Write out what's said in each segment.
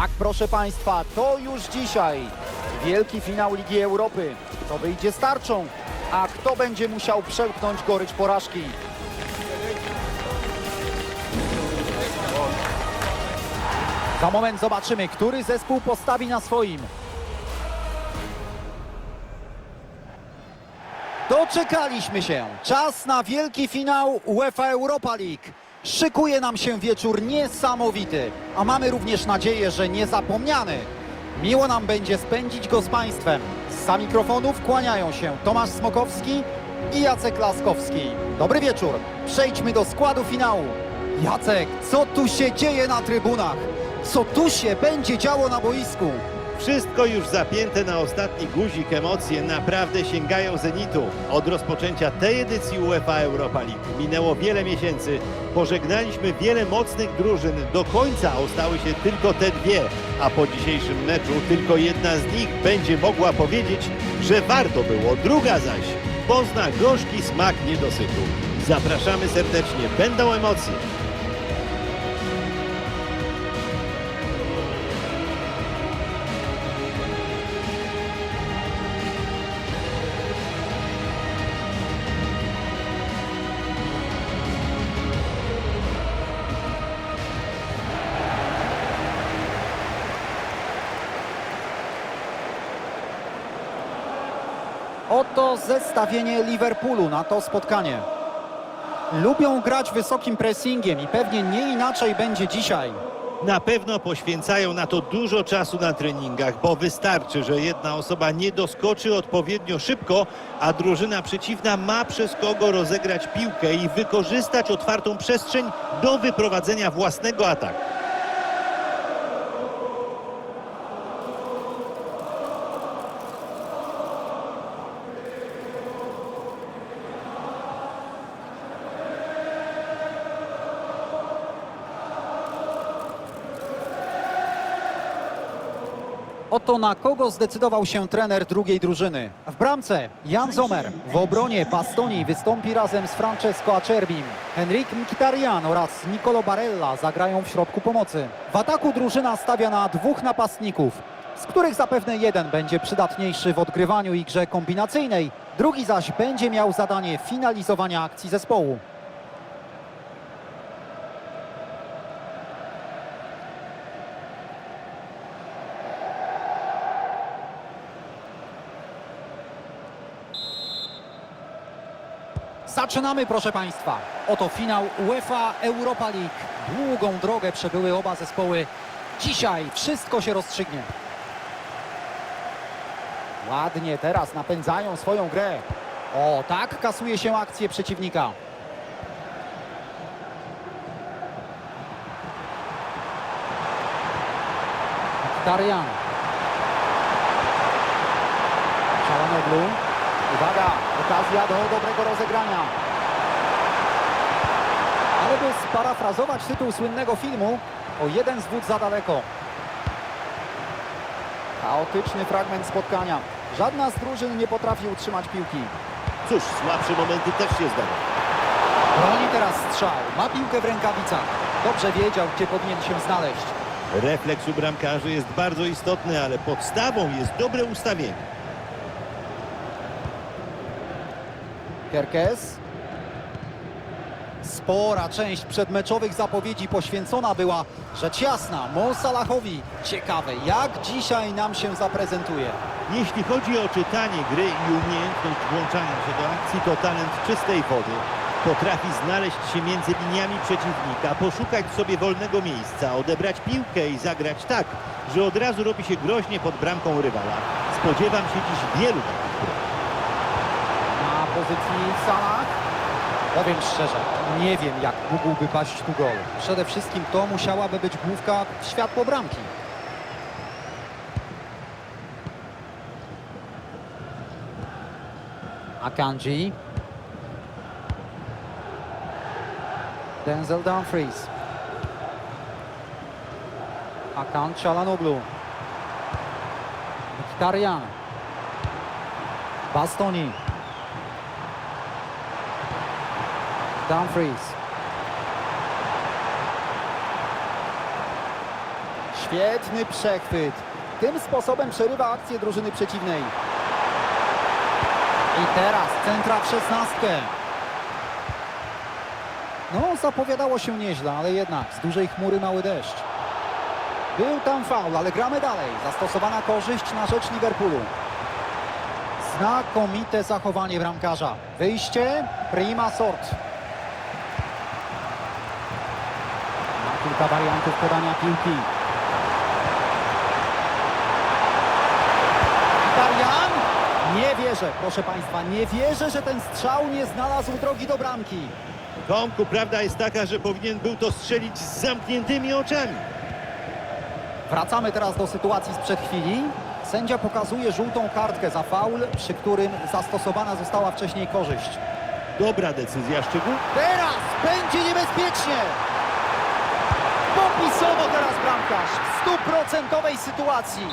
Tak, proszę Państwa, to już dzisiaj wielki finał Ligi Europy. Kto wyjdzie z tarczą, a kto będzie musiał przełknąć gorycz porażki. Za moment zobaczymy, który zespół postawi na swoim. Doczekaliśmy się. Czas na wielki finał UEFA Europa League. Szykuje nam się wieczór niesamowity, a mamy również nadzieję, że niezapomniany. Miło nam będzie spędzić go z Państwem. Za mikrofonów kłaniają się Tomasz Smokowski i Jacek Laskowski. Dobry wieczór. Przejdźmy do składu finału. Jacek, co tu się dzieje na trybunach? Co tu się będzie działo na boisku? Wszystko już zapięte na ostatni guzik, emocje naprawdę sięgają zenitu. Od rozpoczęcia tej edycji UEFA Europa League minęło wiele miesięcy. Pożegnaliśmy wiele mocnych drużyn. Do końca ostały się tylko te dwie, a po dzisiejszym meczu tylko jedna z nich będzie mogła powiedzieć, że warto było. Druga zaś pozna gorzki smak niedosytu. Zapraszamy serdecznie, będą emocje. Oto zestawienie Liverpoolu na to spotkanie. Lubią grać wysokim pressingiem i pewnie nie inaczej będzie dzisiaj. Na pewno poświęcają na to dużo czasu na treningach, bo wystarczy, że jedna osoba nie doskoczy odpowiednio szybko, a drużyna przeciwna ma przez kogo rozegrać piłkę i wykorzystać otwartą przestrzeń do wyprowadzenia własnego ataku. Oto na kogo zdecydował się trener drugiej drużyny. W bramce Jan Zomer, w obronie Bastoni wystąpi razem z Francesco Acerbim. Henrik Mkhitaryan oraz Nicolo Barella zagrają w środku pomocy. W ataku drużyna stawia na dwóch napastników, z których zapewne jeden będzie przydatniejszy w odgrywaniu i grze kombinacyjnej, drugi zaś będzie miał zadanie finalizowania akcji zespołu. Zaczynamy, proszę Państwa. Oto finał UEFA Europa League. Długą drogę przebyły oba zespoły. Dzisiaj wszystko się rozstrzygnie. Ładnie teraz napędzają swoją grę. O, tak kasuje się akcję przeciwnika. Darian. Czalanoglu. Uwaga, okazja do dobrego rozegrania. Ale by sparafrazować tytuł słynnego filmu, o jeden zwód za daleko. Chaotyczny fragment spotkania. Żadna z drużyn nie potrafi utrzymać piłki. Cóż, słabsze momenty też się zdarzą. Broni teraz strzał. Ma piłkę w rękawicach. Dobrze wiedział, gdzie powinien się znaleźć. Refleks u bramkarzy jest bardzo istotny, ale podstawą jest dobre ustawienie. Kerkes. Spora część przedmeczowych zapowiedzi poświęcona była, rzecz jasna, Mo Salahowi. Ciekawe, jak dzisiaj nam się zaprezentuje. Jeśli chodzi o czytanie gry i umiejętność włączania się do akcji, to talent czystej wody. Potrafi znaleźć się między liniami przeciwnika, poszukać sobie wolnego miejsca, odebrać piłkę i zagrać tak, że od razu robi się groźnie pod bramką rywala. Spodziewam się dziś wielu takich Salah. Powiem szczerze, nie wiem jak mógłby paść tu gol. Przede wszystkim to musiałaby być główka w światło bramki. Akanji. Denzel Dumfries. Akan Çalhanoğlu. Mkhitaryan. Bastoni. Dumfries. Świetny przechwyt. Tym sposobem przerywa akcję drużyny przeciwnej. I teraz centra w szesnastkę. No, zapowiadało się nieźle, ale jednak z dużej chmury mały deszcz. Był tam faul, ale gramy dalej. Zastosowana korzyść na rzecz Liverpoolu. Znakomite zachowanie bramkarza. Wyjście, prima sort. Ma kilka wariantów podania piłki. Darian? Nie wierzę, proszę Państwa, nie wierzę, że ten strzał nie znalazł drogi do bramki. Tomku, prawda jest taka, że powinien był to strzelić z zamkniętymi oczami. Wracamy teraz do sytuacji sprzed chwili. Sędzia pokazuje żółtą kartkę za faul, przy którym zastosowana została wcześniej korzyść. Dobra decyzja, szczegół. Teraz będzie niebezpiecznie! Popisowo teraz bramkarz w stuprocentowej sytuacji.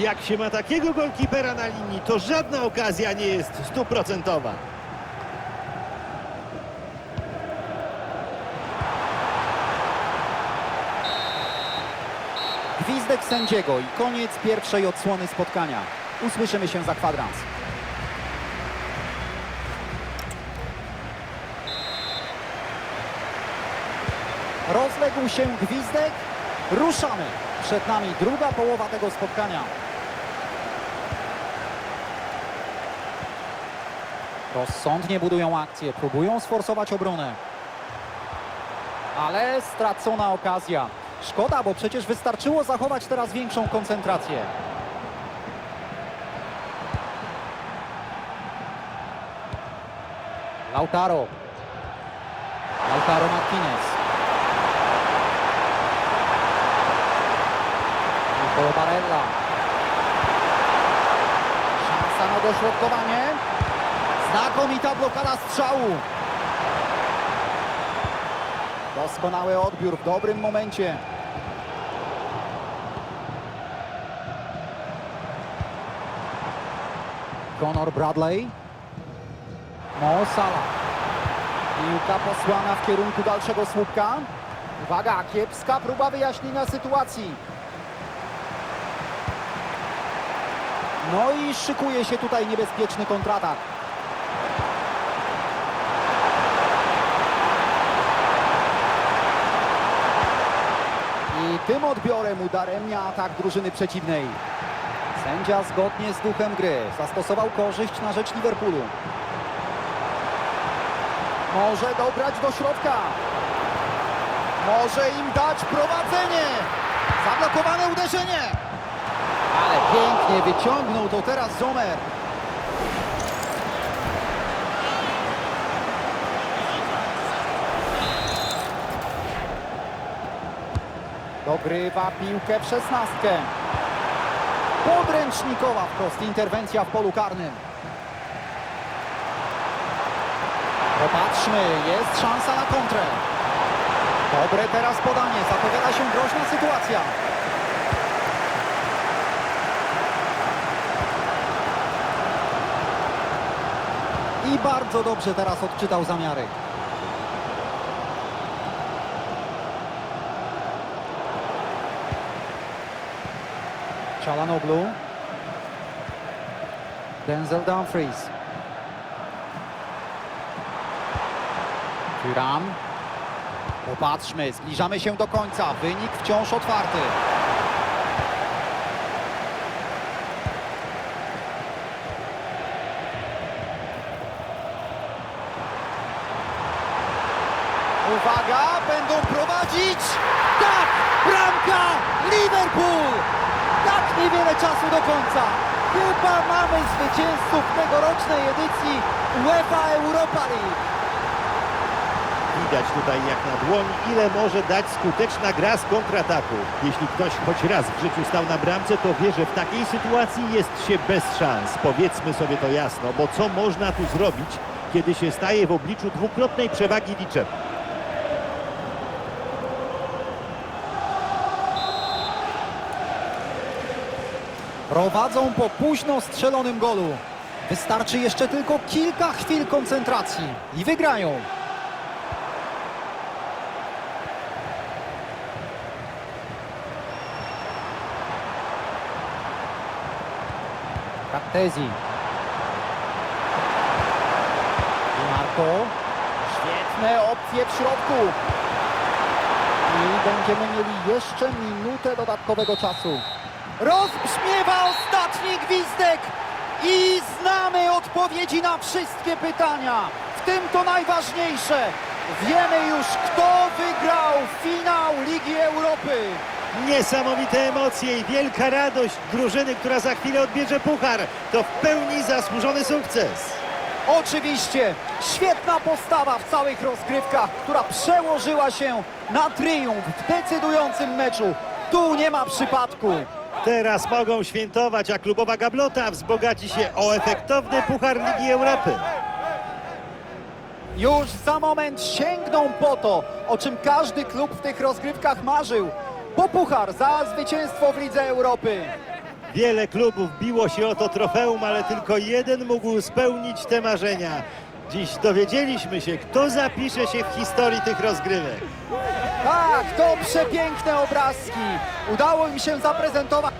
Jak się ma takiego golkipera na linii, to żadna okazja nie jest stuprocentowa. Gwizdek sędziego i koniec pierwszej odsłony spotkania. Usłyszymy się za kwadrans. Rozległ się gwizdek. Ruszamy. Przed nami druga połowa tego spotkania. Rozsądnie budują akcję, próbują sforsować obronę. Ale stracona okazja. Szkoda, bo przecież wystarczyło zachować teraz większą koncentrację. Lautaro. Lautaro Martinez. Nicolo Barella. Szansa na dośrodkowanie. Znakomita blokada strzału. Doskonały odbiór w dobrym momencie. Conor Bradley. Mo Salah. Piłka posłana w kierunku dalszego słupka. Uwaga, kiepska próba wyjaśnienia sytuacji. No i szykuje się tutaj niebezpieczny kontratak. I tym odbiorem udaremnia atak drużyny przeciwnej. Sędzia zgodnie z duchem gry zastosował korzyść na rzecz Liverpoolu. Może dobrać do środka. Może im dać prowadzenie. Zablokowane uderzenie. Ale pięknie wyciągnął to teraz Zomer. Dogrywa piłkę w szesnastkę. Podręcznikowa wprost interwencja w polu karnym. Popatrzmy, jest szansa na kontrę. Dobre teraz podanie, zapowiada się groźna sytuacja. I bardzo dobrze teraz odczytał zamiary. Chalanoglu. Denzel Dumfries. Tyram. Popatrzmy, zbliżamy się do końca. Wynik wciąż otwarty. Uwaga, będą prowadzić. Tak, bramka Liverpool. Tak niewiele czasu do końca. Chyba mamy zwycięzców tegorocznej edycji UEFA Europa League. Widać tutaj jak na dłoni, ile może dać skuteczna gra z kontrataku. Jeśli ktoś choć raz w życiu stał na bramce, to wie, że w takiej sytuacji jest się bez szans. Powiedzmy sobie to jasno, bo co można tu zrobić, kiedy się staje w obliczu dwukrotnej przewagi liczeb? Prowadzą po późno strzelonym golu. Wystarczy jeszcze tylko kilka chwil koncentracji i wygrają. Kattezi. Di Marco. Świetne opcje w środku. I będziemy mieli jeszcze minutę dodatkowego czasu. Rozbrzmiewa ostatni gwizdek i znamy odpowiedzi na wszystkie pytania. W tym to najważniejsze. Wiemy już, kto wygrał finał Ligi Europy. Niesamowite emocje i wielka radość drużyny, która za chwilę odbierze puchar. To w pełni zasłużony sukces. Oczywiście świetna postawa w całych rozgrywkach, która przełożyła się na triumf w decydującym meczu. Tu nie ma przypadku. Teraz mogą świętować, a klubowa gablota wzbogaci się o efektowny puchar Ligi Europy. Już za moment sięgną po to, o czym każdy klub w tych rozgrywkach marzył. Po puchar za zwycięstwo w Lidze Europy. Wiele klubów biło się o to trofeum, ale tylko jeden mógł spełnić te marzenia. Dziś dowiedzieliśmy się, kto zapisze się w historii tych rozgrywek. Tak, to przepiękne obrazki. Udało im się zaprezentować.